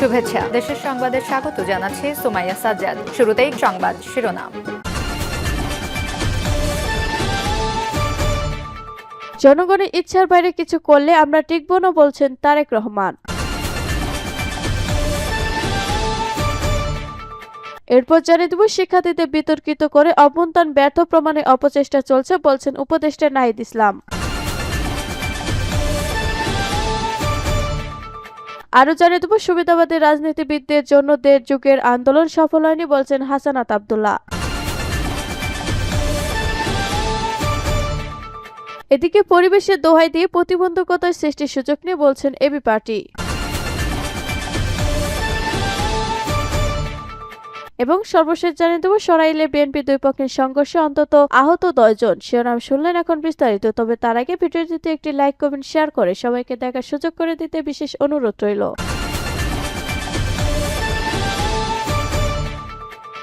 শুভেচ্ছা। দেশের সংবাদে স্বাগত জানাচ্ছি সুমাইয়া সাজ্জাদ। শুরুতেই সংবাদ শিরোনাম। জনগণের ইচ্ছার বাইরে কিছু করলে আমরা টিকব না বলছেন তারেক রহমান। এরপর জানিয়ে দেব, শিক্ষার্থীদের বিতর্কিত করে অভ্যন্তর ব্যর্থ প্রমাণে অপচেষ্টা চলছে বলছেন উপদেষ্টা নাহিদ ইসলাম। আরও জানিয়ে দেব, সুবিধাবাদী রাজনীতিবিদদের জন্য দেড় যুগের আন্দোলন সফল হয়নি বলছেন হাসানাত আবদুল্লাহ। এদিকে পরিবেশের দোহাই দিয়ে প্রতিবন্ধকতার সৃষ্টির সুযোগ নিয়ে বলছেন এবি পার্টি। এবং সর্বশেষ জানিয়ে দেবো, সরাইলে বিএনপি দুই পক্ষের সংঘর্ষে অন্তত আহত দশজন শিরোনাম শুনলেন এখন বিস্তারিত, তবে তার আগে ভিডিওটিতে একটি লাইক কমেন্ট শেয়ার করে সবাইকে দেখার সুযোগ করে দিতে বিশেষ অনুরোধ রইল।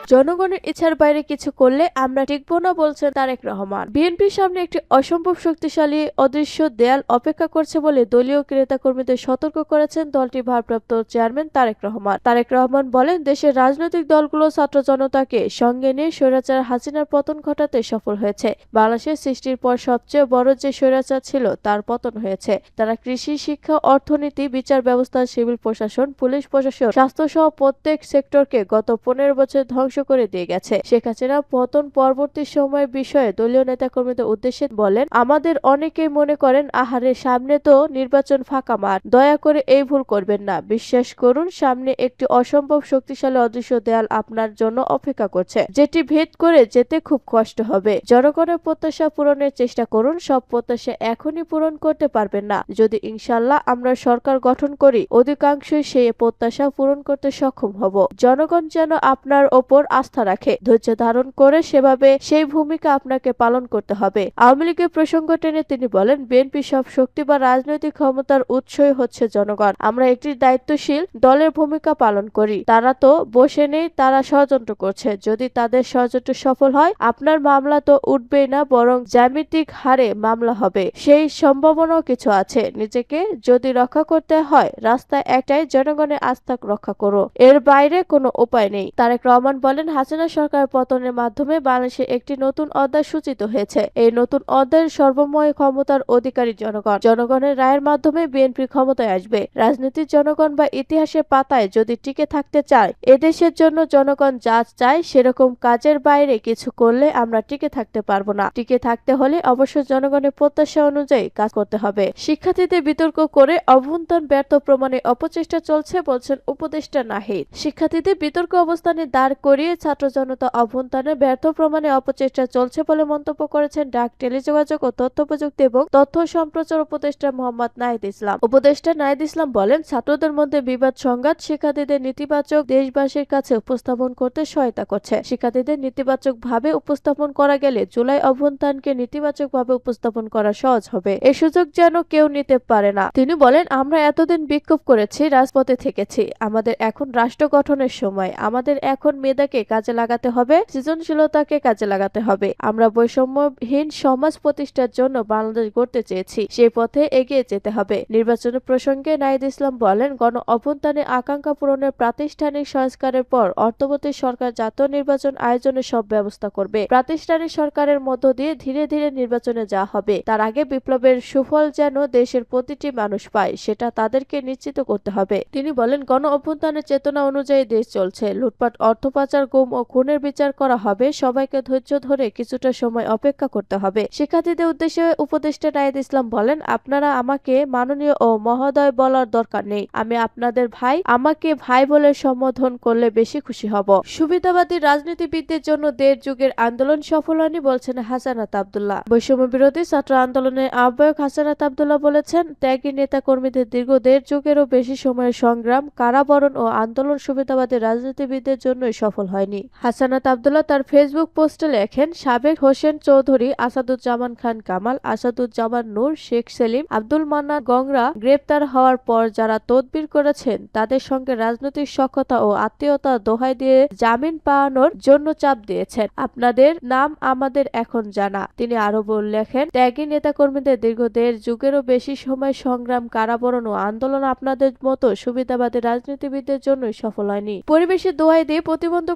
জনগণের ইচ্ছার বাইরে কিছু করলে আমরা টিকবো না, বলছেন তারেক রহমান। বিএনপির সামনে একটি অসম্ভব শক্তিশালী অদৃশ্য দেয়াল অপেক্ষা করছে বলে দলীয় ক্রেতা কর্মীদের সতর্ক করেছেন দলটির ভারপ্রাপ্ত চেয়ারম্যান তারেক রহমান। তারেক রহমান বলেন, দেশের রাজনৈতিক দলগুলো ছাত্র জনতাকে সঙ্গে নিয়ে স্বৈরাচার হাসিনার পতন ঘটাতে সফল হয়েছে। বাংলাদেশের সৃষ্টির পর সবচেয়ে বড় যে স্বৈরাচার ছিল, তার পতন হয়েছে। তারা কৃষি, শিক্ষা, অর্থনীতি, বিচার ব্যবস্থা, সিভিল প্রশাসন, পুলিশ প্রশাসন, স্বাস্থ্যসহ প্রত্যেক সেক্টরকে গত পনেরো বছর ধ্বংস করে দিয়ে গেছে। শেখ হাসিনা পতন পরবর্তী সময়ের বিষয়ে দলীয় নেতাকর্মীদের উদ্দেশ্যে বলেন, আমাদের অনেকেই মনে করেন আহারে সামনে তো নির্বাচন ফাঁকা মাঠ। দয়া করে এই ভুল করবেন না। বিশ্বাস করুন, সামনে একটি অসম্ভব শক্তিশালী অদৃশ্য দেয়াল আপনার জন্য অপেক্ষা করছে, যেটি ভেদ করে যেতে খুব কষ্ট হবে। জনগণের প্রত্যাশা পূরণের চেষ্টা করুন, সব প্রত্যাশা এখনই পূরণ করতে পারবেন না। যদি ইনশাল্লাহ আমরা সরকার গঠন করি, অধিকাংশই সেই প্রত্যাশা পূরণ করতে সক্ষম হব। জনগণ যেন আপনার ওপর আস্থা রাখে। ধৈর্য ধারণ করে সেভাবে সেই ভূমিকা আপনাকে পালন করতে হবে। আওয়ামী লীগের প্রসঙ্গ টেনে তিনি বলেন বিএনপি সব শক্তি বা রাজনৈতিক ক্ষমতার উৎসই হচ্ছে জনগণ। আমরা একটি দায়িত্বশীল দলের ভূমিকা পালন করি। তারা তো বসে নেই, তারা ষড়যন্ত্র করছে। যদি তাদের ষড়যন্ত্র সফল হয়, আপনার মামলা তো উঠবেই না, বরং জ্যামিতিক হারে মামলা হবে। সেই সম্ভাবনাও কিছু আছে। নিজেকে যদি রক্ষা করতে হয়, রাস্তায় একটাই জনগণের আস্থা রক্ষা করো। এর বাইরে কোনো উপায় নেই। তারেক রহমান বলেন হাসিনা সরকার পতনের মাধ্যমে বাংলাদেশে একটি নতুন অধ্যায় সূচিত হয়েছে। এই নতুন অধ্যায়ের সর্বময় ক্ষমতার অধিকারী জনগণ। জনগণের রায়ের মাধ্যমে বিএনপি ক্ষমতায় আসবে। রাজনীতির জনগণ বা ইতিহাসের পাতায় যদি টিকে থাকতে চায়, এদেশের জন্য জনগণ যা চায় সেরকম কাজের বাইরে কিছু করলে আমরা টিকে থাকতে পারব না। টিকে থাকতে হলে অবশ্য জনগণের প্রত্যাশা অনুযায়ী কাজ করতে হবে। শিক্ষার্থীদের বিতর্ক করে অভ্যন্তর ব্যর্থ প্রমাণে অপচেষ্টা চলছে বলছেন উপদেষ্টা নাহিদ। শিক্ষার্থীদের বিতর্ক অবস্থানে দাঁড় করিয়ে ছাত্র জনতা অভ্যন্তরে ব্যর্থ প্রমাণে অপচেষ্টা চলছে বলে মন্তব্য করেছেন ডাক টেলিযোগাযোগ ও তথ্য প্রযুক্তি এবং তথ্য সম্প্রচার উপদেষ্টা মোহাম্মদ নাহিদ ইসলাম। উপদেষ্টা নাহিদ ইসলাম বলেন, ছাত্রদের মধ্যে বিবাদ, সংঘাত শিক্ষার্থীদের নেতিবাচক দেশবাসীর কাছে উপস্থাপন করতে সহায়তা করছে। শিক্ষার্থীদের নেতিবাচক ভাবে উপস্থাপন করা গেলে জুলাই অভ্যন্তরকে নেতিবাচক ভাবে উপস্থাপন করা সহজ হবে। এ সুযোগ যেন কেউ নিতে পারে না। তিনি বলেন, আমরা এতদিন বিক্ষোভ করেছি, রাজপথে থেকেছি। আমাদের এখন রাষ্ট্র গঠনের সময়। আমাদের এখন মেধাকে কাজে লাগাতে হবে, সৃজনশীলতাকে কাজে লাগাতে হবে। আমরা বৈষম্যহীন সমাজ প্রতিষ্ঠার জন্য বাংলাদেশ গড়তে চেয়েছি, সেই পথে এগিয়ে যেতে হবে। নির্বাচনের প্রসঙ্গে নাইদ ইসলাম বলেন, গণ অভ্যন্তরে আকাঙ্ক্ষা পূরণের প্রাতিষ্ঠানিক সংস্কারের পর অর্থবর্তী সরকার জাতীয় নির্বাচন আয়োজনের সব ব্যবস্থা করবে। প্রাতিষ্ঠানিক সরকারের মধ্য দিয়ে ধীরে ধীরে নির্বাচনে যাওয়া হবে। তার আগে বিপ্লবের সুফল যেন দেশের প্রতিটি মানুষ পায়, সেটা তাদেরকে নিশ্চিত করতে হবে। তিনি বলেন, গণ অভ্যন্তরের চেতনা অনুযায়ী দেশ চলছে, লুটপাট, অর্থ পাচার গুম ও খুনের বিচার করা হবে, সবাইকে ধৈর্য ধরে কিছুটা সময় অপেক্ষা করতে হবে। শিক্ষার্থীদের উদ্দেশ্যে উপদেষ্টা নায়েদ ইসলাম বলেন, আপনারা আমাকে মাননীয় ও মহোদয় বলার দরকার নেই। আমি আপনাদের ভাই, আমাকে ভাই বলে সম্বোধন করলে বেশি খুশি হব। সুবিধাবাদী রাজনীতিবিদদের জন্য দেড় যুগের আন্দোলন সফল হয়নি বলছেন হাসানাত আবদুল্লাহ। বৈষম্য বিরোধী ছাত্র আন্দোলনের আহ্বায়ক হাসানাত আবদুল্লাহ বলেছেন, ত্যাগী নেতা কর্মীদের দীর্ঘ দেড় যুগেরও বেশি সময়ের সংগ্রাম, কারাবরণ ও আন্দোলন সুবিধাবাদী রাজনীতিবিদদের জন্যই সফল হয় হয়নি। হাসানাত আবদুল্লাহ তার ফেসবুক পোস্টে লেখেন, সাবেক হোসেন চৌধুরী, আসাদুজ্জামান খান কামাল, আসাদুজ্জামান নূর, শেখ সেলিম, আব্দুল মান্নান গংরা গ্রেপ্তার হওয়ার পর যারা তদবির করেছেন, তাদের সঙ্গে রাজনৈতিক সক্ষতা ও আত্মীয়তা দোহাই দিয়ে জামিন পাওয়ানোর জন্য চাপ দিয়েছেন। আপনাদের নাম আমাদের এখন জানা। তিনি আরও বল- লেখেন ত্যাগী নেতাকর্মীদের দীর্ঘ দেড় যুগেরও বেশি সময় সংগ্রাম, কারাবরণ ও আন্দোলন আপনাদের মতো সুবিধাবাদী রাজনীতিবিদদের জন্যই সফল হয়নি। পরিবেশের দোহাই দিয়ে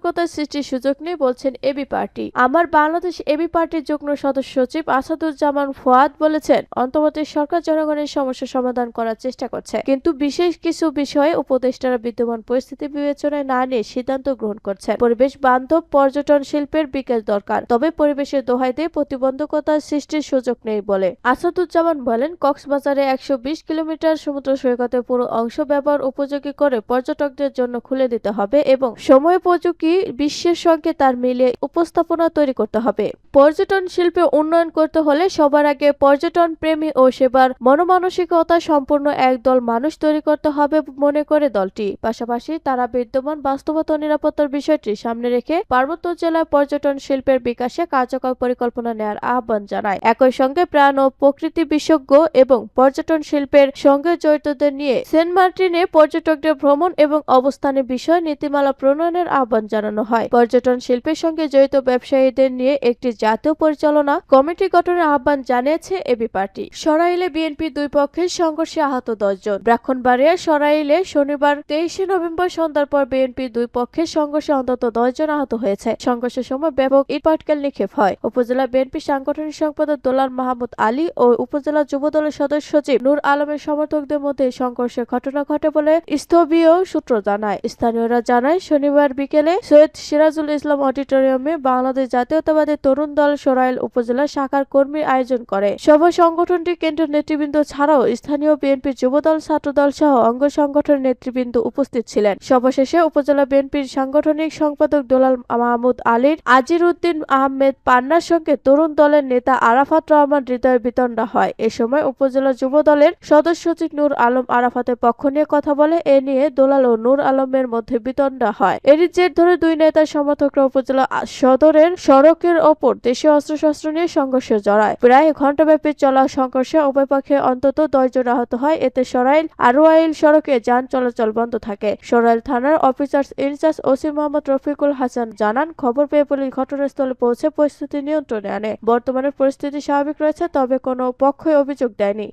প্রতিবন্ধকতা সৃষ্টির সুযোগ নেই বলছেন এবি পার্টি। আমার বাংলাদেশ এবি পার্টির যুগ্ম সদস্য সচিব আসাদুজ্জামান ফোয়াদ বলেছেন, অন্তর্বর্তী সরকার জনগণের সমস্যা সমাধান করার চেষ্টা করছে। কিন্তু বিশেষ কিছু বিষয়ে উপদেষ্টারা বিদ্যমান পরিস্থিতি বিবেচনায় না নিয়ে সিদ্ধান্ত গ্রহণ করছেন। পরিবেশ বান্ধব পর্যটন শিল্পের বিকাশ দরকার, তবে পরিবেশের দোহাই দিয়ে প্রতিবন্ধকতা সৃষ্টির সুযোগ নেই বলে। আসাদুজ্জামান বলেন, কক্সবাজারে একশো বিশ কিলোমিটার সমুদ্র সৈকতের পুরো অংশ ব্যবহার উপযোগী করে পর্যটকদের জন্য খুলে দিতে হবে এবং সময়োপযোগী বিশ্বের সঙ্গে তার মিলিয়ে উপস্থাপনা তৈরি করতে হবে। পর্যটন শিল্পে উন্নয়ন করতে হলে সবার আগে পর্যটন প্রেমী ও সেবার মনোমানসিকতা সম্পূর্ণ একদল মানুষ তৈরি করতে হবে মনে করে দলটি। পাশাপাশি তারা বিদ্যমান বাস্তবতা নিরাপত্তার বিষয়টি সামনে রেখে পার্বত্য জেলায় পর্যটন শিল্পের বিকাশে কার্যকর পরিকল্পনা নেওয়ার আহ্বান জানায়। একই সঙ্গে প্রাণ ও প্রকৃতি বিশেষজ্ঞ এবং পর্যটন শিল্পের সঙ্গে জড়িতদের নিয়ে সেন্ট মার্টিনে পর্যটকদের ভ্রমণ এবং অবস্থানের বিষয়ে নীতিমালা প্রণয়নের আহ্বান জানানো হয়। পর্যটন শিল্পের সঙ্গে জড়িত ব্যবসায়ীদের নিয়ে একটি জাতীয় পরিচালনা কমিটি গঠনের আহ্বান জানিয়েছে এবি পার্টি। সরাইলে বিএনপি দুই পক্ষের সংঘর্ষে আহত দশজন ব্রাহ্মণবাড়িয়ার সরাইলে শনিবার তেইশে নভেম্বর সন্ধ্যার পর বিএনপি দুই পক্ষের সংঘর্ষে অন্তত দশজন আহত হয়েছে। সংঘর্ষের সময় ব্যাপক ইট পাটকেল নিক্ষেপ হয়। উপজেলা বিএনপি সাংগঠনিক সম্পাদক দোলাল মাহমুদ আলী ও উপজেলা যুব দলের সদস্য সচিব নূর আলমের সমর্থকদের মধ্যে সংঘর্ষের ঘটনা ঘটে বলে স্থবীয় সূত্র জানায়। স্থানীয়রা জানায়, শনিবার বিকেলে সৈয়দ সিরাজুল ইসলাম অডিটোরিয়ামে বাংলাদেশ জাতীয়তাবাদী তরুণ দল সরাইল উপজেলা শাখার কর্মীর আয়োজন করে। সভা সংগঠনটি কেন্দ্রীয় নেতৃবৃন্দ ছাড়াও স্থানীয় বিএনপির যুবদল, ছাত্রদল সহ অঙ্গ সংগঠনের নেতৃবৃন্দ উপস্থিত ছিলেন। সভা শেষে উপজেলা বিএনপির সাংগঠনিক সম্পাদক দোলাল মাহমুদ আলীর আজির উদ্দিন আহমেদ পান্নার সঙ্গে তরুণ দলের নেতা আরাফাত রহমান হৃদয় বিতণ্ডা হয়। এ সময় উপজেলা যুব দলের সদস্য সচিব নূর আলম আরাফাতের পক্ষ নিয়ে কথা বলে, এ নিয়ে দোলাল ও নূর আলমের মধ্যে বিতণ্ডা হয়। এরই জের ধরে দুই নেতার সমর্থকরা উপজেলা সদরের সড়কের ওপর দেশীয় অস্ত্রশস্ত্র নিয়ে সংঘর্ষে জড়ায়। প্রায় ঘণ্টাব্যাপী চলা সংঘর্ষে উভয় পক্ষে অন্তত দশজন আহত হয়। এতে সরাইল আরোয়াইল সড়কে যান চলাচল বন্ধ থাকে। সরাইল থানার officer in charge OC Mohammad Rafiqul Hasan জানান, খবর পেয়ে পুলিশ ঘটনাস্থলে পৌঁছে পরিস্থিতি নিয়ন্ত্রণে আনে। বর্তমানে পরিস্থিতি স্বাভাবিক রয়েছে, তবে কোনো পক্ষই অভিযোগ দেয়নি।